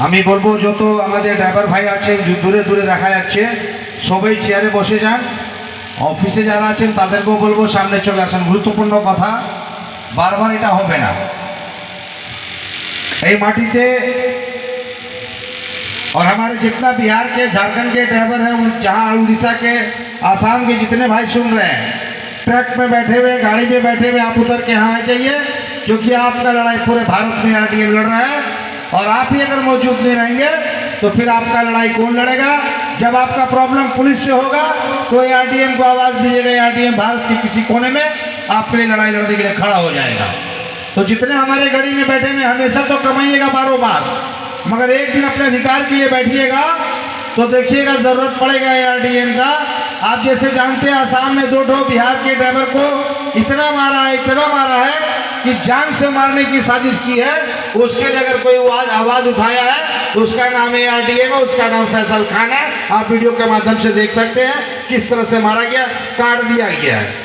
আমি বলবো যত আমাদের ড্রাইভার ভাই আছেন দূ- দূরে দূরে দেখা যাচ্ছে সবাই চেয়ারে বসে যান অফিসে যারা আছেন তাদেরকেও বলবো সামনে চলে আসেন গুরুত্বপূর্ণ কথা বারবার এটা হবে না এই মাটিতে और हमारे जितना बिहार के झारखंड के ड्राइवर हैं उन जहाँ उड़ीसा के आसाम के जितने भाई सुन रहे हैं ट्रक में बैठे हुए गाड़ी में बैठे हुए आप उतर के यहाँ आ जाइए क्योंकि आपका लड़ाई पूरे भारत में आरटीएम लड़ रहा है और आप ही अगर मौजूद नहीं रहेंगे तो फिर आपका लड़ाई कौन लड़ेगा? जब आपका प्रॉब्लम पुलिस से होगा तो आरटीएम को आवाज़ दीजिएगा आरटीएम भारत के किसी कोने में आपके लिए लड़ाई लड़ने के लिए खड़ा हो जाएगा। तो जितने हमारे गाड़ी में बैठे हुए हमेशा तो कमाइएगा बारह मास मगर एक दिन अपने अधिकार के लिए बैठिएगा तो देखिएगा, ज़रूरत पड़ेगा एआरडीएम का। आप जैसे जानते हैं, आसाम में दो ठो बिहार के ड्राइवर को इतना मारा है, इतना मारा है कि जान से मारने की साजिश की है उसके लिए अगर कोई आवाज आवाज उठाया है तो उसका नाम एआरडीएम है उसका नाम फैसल खान है आप वीडियो के माध्यम से देख सकते हैं किस तरह से मारा गया काट दिया गया है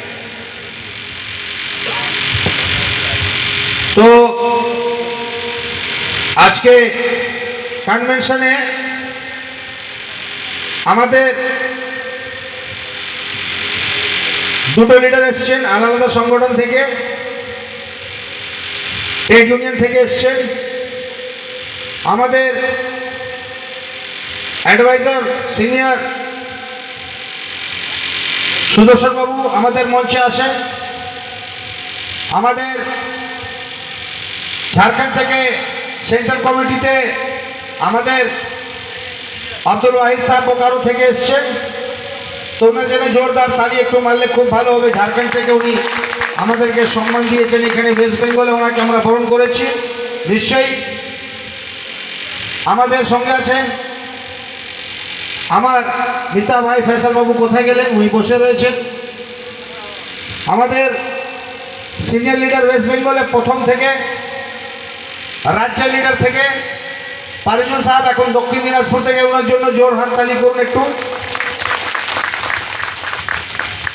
তো আজকে কনভেনশনে আমাদের দুটো লিডার এসছেন আলাদা আলাদা সংগঠন থেকে ট্রেড ইউনিয়ন থেকে এসছেন আমাদের অ্যাডভাইজার সিনিয়র সুদর্শন বাবু আমাদের মঞ্চে আসেন। আমাদের ঝাড়খণ্ড থেকে সেন্ট্রাল কমিটিতে আমাদের আব্দুল ওয়াহিদ সাহেব বোকারো থেকে এসছেন। তো ওনার জন্য জোরদার তালি একটু মারলে খুব ভালো হবে। ঝাড়খণ্ড থেকে উনি আমাদেরকে সম্মান দিয়েছেন এখানে ওয়েস্ট বেঙ্গলে ওনাকে আমরা বরণ করেছি। নিশ্চয়ই আমাদের সঙ্গে আছেন আমার মিতা ভাই ফেসাল বাবু কোথায় গেলেন? উনি বসে রয়েছেন। আমাদের সিনিয়র লিডার ওয়েস্ট বেঙ্গলে প্রথম থেকে রাজ্য লিডার থেকে পারিজুল সাহেব, এখন দক্ষিণ দিনাজপুর থেকে ওনার জন্য জোর হাততালি করুন একটু।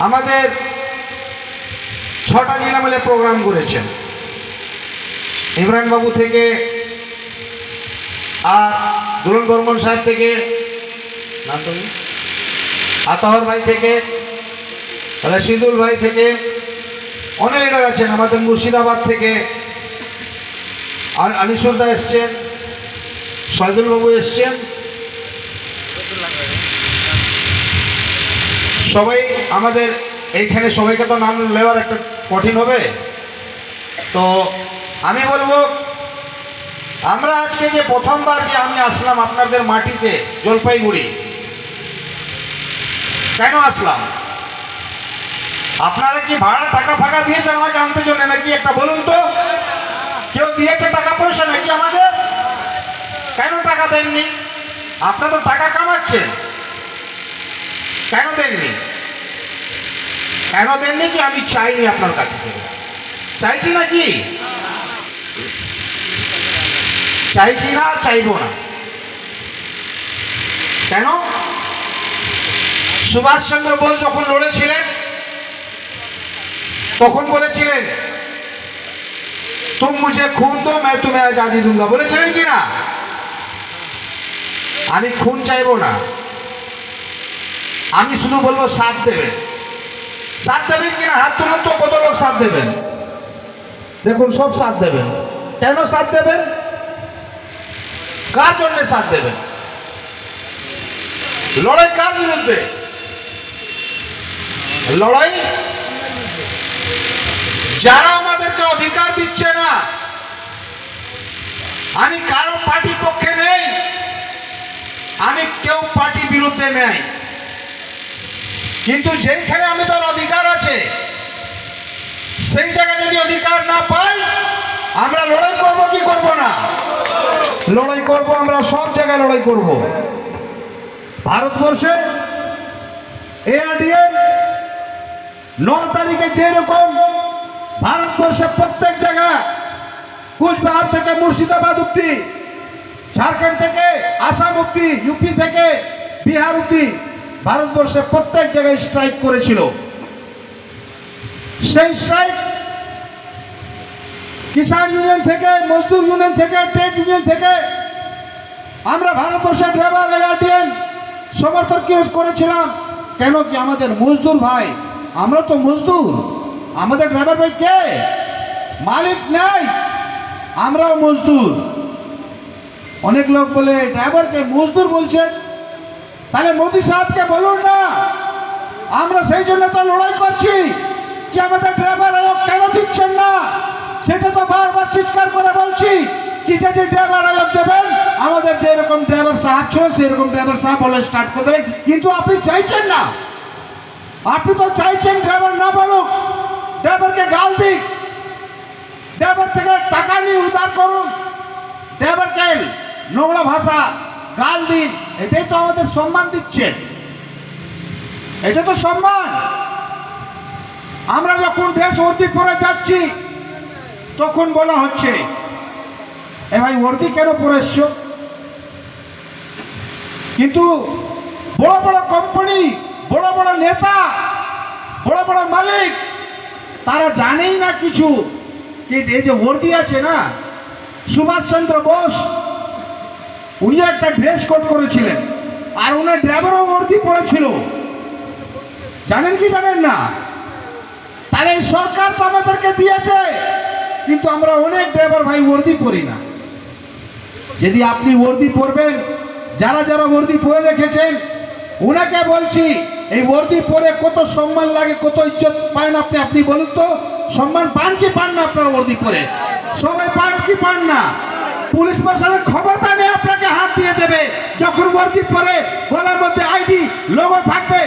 আমাদের ছটা জেলা মিলে প্রোগ্রাম করেছেন। ইমরান বাবু থেকে আর দুলন বর্মন সাহেব থেকে আতহর ভাই থেকে, রশিদুল ভাই থেকে অনেক লিডার আছেন, আমাদের মুর্শিদাবাদ থেকে আর আনিসুরদা এসছেন সয়দুল বাবু এসছেন। সবাই আমাদের এইখানে সবাইকে তো নাম নেওয়ার একটা কঠিন হবে। তো আমি বলব, আমরা আজকে যে প্রথমবার যে আমি আসলাম আপনাদের মাটিতে, জলপাইগুড়ি, কেন আসলাম? আপনারা কি ভাড়া টাকা ফাঁকা দিয়েছেন আমাকে আনতে জন্য নাকি? একটা বলুন তো। কেউ দিয়েছে টাকা পয়সা নাকি আমাদের? কেন টাকা দেননি? আপনারা তো টাকা কামাচ্ছেন। কেন দেননি? কেন দেননি কি আমি চাইনি আপনার কাছে থেকে চাইছি নাকি চাইছি না চাইবো না কেন সুভাষচন্দ্র বোস যখন লড়েছিলেন তখন বলেছিলেন तुम मुझे खून दो मैं तुम्हें आजादी दूंगा বলেছিলেন কি না আমি খুন চাইবো না আমি শুধু বলবো সাথ দেবেন সাথ দেবেন কিনা? হাত তুলুন তো, কত লোক সাথ দেবেন? দেখুন, সব সাথ দেবেন। কেন সাথ দেবেন? কার জন্য সাথ দেবেন? লড়াই কার বিরুদ্ধে? লড়াই? যারা আমাদেরকে অধিকার দিচ্ছে না, আমি কারও পার্টি পক্ষে নেই, আমি কেউ পার্টি বিরুদ্ধে নেই। কিন্তু যেইখানে আমি তার অধিকার আছে, সেই জায়গায় যদি অধিকার না পাই, আমরা লড়াই করব কি করব না? লড়াই করব, আমরা সব জায়গায় লড়াই করব। ভারতবর্ষে এআরডিএম ন তারিখে যেরকম ভারতবর্ষে প্রত্যেক জায়গায় কুচবিহার থেকে মুর্শিদাবাদ অব্দি ঝাড়খণ্ড থেকে আসাম অব্দি ইউপি থেকে বিহার অব্দি ভারতবর্ষে প্রত্যেক জায়গায় স্ট্রাইক করেছিল। সেই স্ট্রাইক কিষাণ ইউনিয়ন থেকে, মজদুর ইউনিয়ন থেকে ট্রেড ইউনিয়ন থেকে আমরা ভারতবর্ষের ড্রাইভার এআরটিএন সমর্থন কি করেছিলাম। কেন কি আমাদের মজদুর ভাই, আমরা তো মজদুর। আমাদের ড্রাইভার ভাই কে? মালিক নাই, আমরাও মজদুর। অনেক লোক বলে ড্রাইভারকে মজদুর বলছেন? তাহলে মোদি সাহেবকে বলুন না। আমরা সেই জন্য তো লড়াই করছি কি আমাদের ড্রাইভার আয়োগ কেন দিচ্ছেন না? সেটা তো বারবার চিৎকার করে বলছি কি যদি ড্রাইভার আয়োগ দেবেন, আমাদের যেরকম ড্রাইভার সাহেব ছিল সেরকম ড্রাইভার সাহেব বলে স্টার্ট করে দেবেন। কিন্তু আপনি চাইছেন না। আপনি তো চাইছেন ড্রাইভার না বলুক ড্রাইভারকে গাল দিক। ড্রাইভার থেকে টাকা নিয়ে উদ্ধার করুন। ড্রাইভারকে নোংরা ভাষা গাল দিন। এটাই তো আমাদের সম্মান দিচ্ছেন এটা তো সম্মান। আমরা যখন ড্রেস ওর্দি পরে যাচ্ছি, তখন বলা হচ্ছে, এ ভাই ওর্দি কেন পরে কিন্তু বড় বড় কোম্পানি বড় বড় নেতা, বড় বড় মালিক, তারা জানেই না কিছু। কি, এই যে ওর্দি আছে না? সুভাষচন্দ্র বোস উনি একটা ড্রেস কোড করেছিলেন। আর উনার ড্রাইভারও ওর্দি পরেছিল জানেন কি জানেন না? তাহলে সরকার তো আমাদেরকে দিয়েছে, কিন্তু আমরা অনেক ড্রাইভার ভাই ওর্দি পরি না। যদি আপনি ওর্দি পরবেন যারা যারা ওর্দি পরে রেখেছেন, ওনাকে বলছি, এই ওর্দি পরে কত সম্মান লাগে, কত ইজ্জত পান আপনি আপনি বলুন তো, সম্মান পান কি পান না আপনার ওর্দি পরে? সবাই পান কি পান না? পুলিশ প্রশাসনের ক্ষমতা নিয়ে আপনাকে হাত দিয়ে দেবে। যখন পরে গলার মধ্যে আইডি লোগো থাকবে